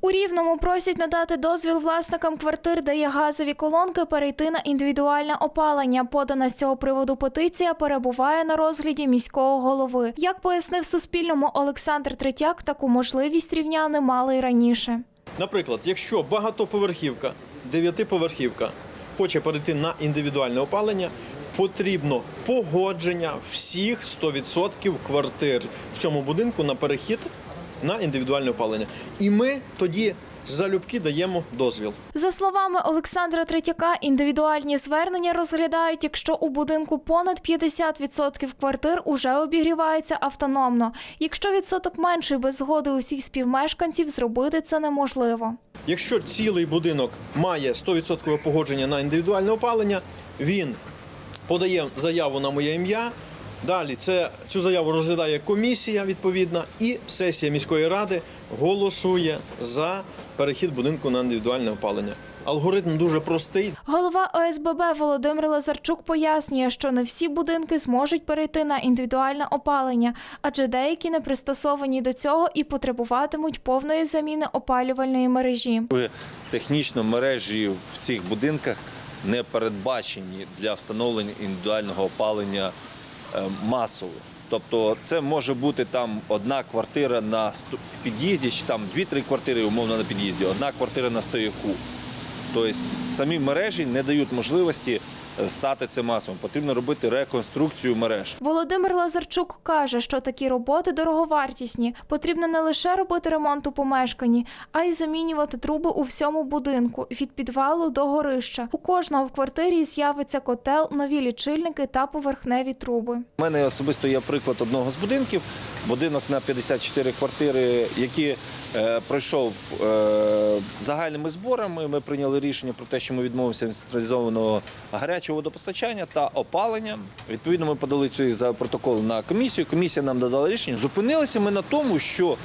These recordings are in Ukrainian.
У Рівному просять надати дозвіл власникам квартир, де є газові колонки, перейти на індивідуальне опалення. Подана з цього приводу петиція перебуває на розгляді міського голови. Як пояснив Суспільному Олександр Третяк, таку можливість рівняни мали й раніше. Наприклад, якщо багатоповерхівка, дев'ятиповерхівка хоче перейти на індивідуальне опалення, потрібно погодження всіх 100% квартир в цьому будинку на перехід на індивідуальне опалення. І ми тоді залюбки даємо дозвіл. За словами Олександра Третяка, індивідуальні звернення розглядають, якщо у будинку понад 50% квартир уже обігрівається автономно. Якщо відсоток менший без згоди усіх співмешканців, зробити це неможливо. Якщо цілий будинок має 100% погодження на індивідуальне опалення, він подає заяву на моє ім'я. Далі це, цю заяву розглядає комісія відповідна, і сесія міської ради голосує за перехід будинку на індивідуальне опалення. Алгоритм дуже простий. Голова ОСББ Володимир Лазарчук пояснює, що не всі будинки зможуть перейти на індивідуальне опалення, адже деякі не пристосовані до цього і потребуватимуть повної заміни опалювальної мережі. Технічно мережі в цих будинках не передбачені для встановлення індивідуального опалення масово. Тобто це може бути там одна квартира на під'їзді, чи там дві-три квартири умовно на під'їзді, одна квартира на стояку. Тобто самі мережі не дають можливості е, стати це масовим. Потрібно робити реконструкцію мереж. Володимир Лазарчук каже, що такі роботи дороговартісні. Потрібно не лише робити ремонт у помешканні, а й замінювати труби у всьому будинку від підвалу до горища. У кожного в квартирі з'явиться котел, нові лічильники та поверхневі труби. У мене особисто є приклад одного з будинків. Будинок на 54 квартири, який е, пройшов е, загальними зборами. Ми прийняли рішення про те, що ми відмовимося від централізованого гарячого водопостачання та опалення. Відповідно, ми подали цей за протокол на комісію. Комісія нам додала рішення. Зупинилися ми на тому, що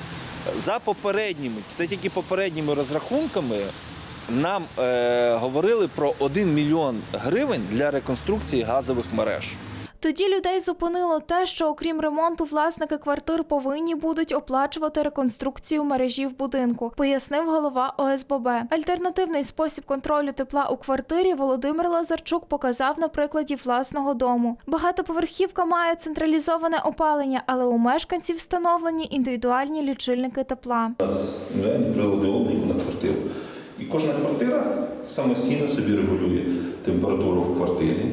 за попередніми, все тільки попередніми розрахунками. Нам е, говорили про 1 мільйон гривень для реконструкції газових мереж. Тоді людей зупинило те, що окрім ремонту, власники квартир повинні будуть оплачувати реконструкцію мережі в будинку, пояснив голова ОСББ. Альтернативний спосіб контролю тепла у квартирі Володимир Лазарчук показав на прикладі власного дому. Багатоповерхівка має централізоване опалення, але у мешканців встановлені індивідуальні лічильники тепла. Прилади обліку на квартиру. І кожна квартира самостійно собі регулює температуру в квартирі.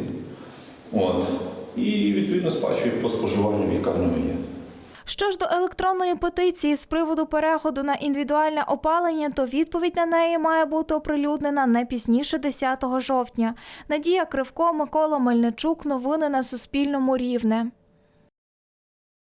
От. І відповідно сплачує по споживанню, яка в нього є. Що ж до електронної петиції з приводу переходу на індивідуальне опалення, то відповідь на неї має бути оприлюднена не пізніше 10 жовтня. Надія Кривко, Микола Мельничук. Новини на Суспільному рівне.